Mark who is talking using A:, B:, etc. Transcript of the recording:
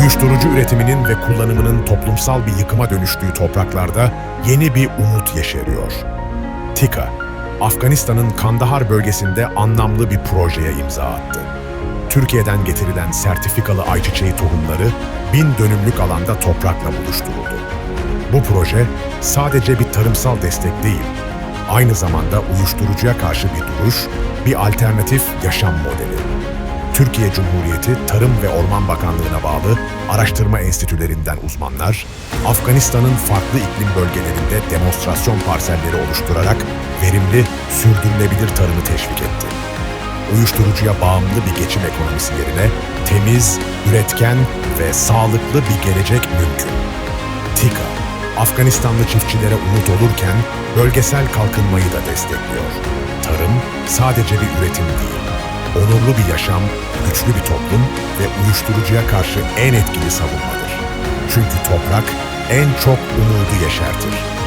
A: Uyuşturucu üretiminin ve kullanımının toplumsal bir yıkıma dönüştüğü topraklarda yeni bir umut yeşeriyor. TİKA, Afganistan'ın Kandahar bölgesinde anlamlı bir projeye imza attı. Türkiye'den getirilen sertifikalı ayçiçeği tohumları bin dönümlük alanda toprakla buluşturuldu. Bu proje sadece bir tarımsal destek değil, aynı zamanda uyuşturucuya karşı bir duruş, bir alternatif yaşam modeli. Türkiye Cumhuriyeti Tarım ve Orman Bakanlığı'na bağlı araştırma enstitülerinden uzmanlar, Afganistan'ın farklı iklim bölgelerinde demonstrasyon parselleri oluşturarak verimli, sürdürülebilir tarımı teşvik etti. Uyuşturucuya bağımlı bir geçim ekonomisi yerine temiz, üretken ve sağlıklı bir gelecek mümkün. TİKA, Afganistanlı çiftçilere umut olurken bölgesel kalkınmayı da destekliyor. Tarım sadece bir üretim değil, onurlu bir yaşam, güçlü bir toplum ve uyuşturucuya karşı en etkili savunmadır. Çünkü toprak en çok umudu yeşertir.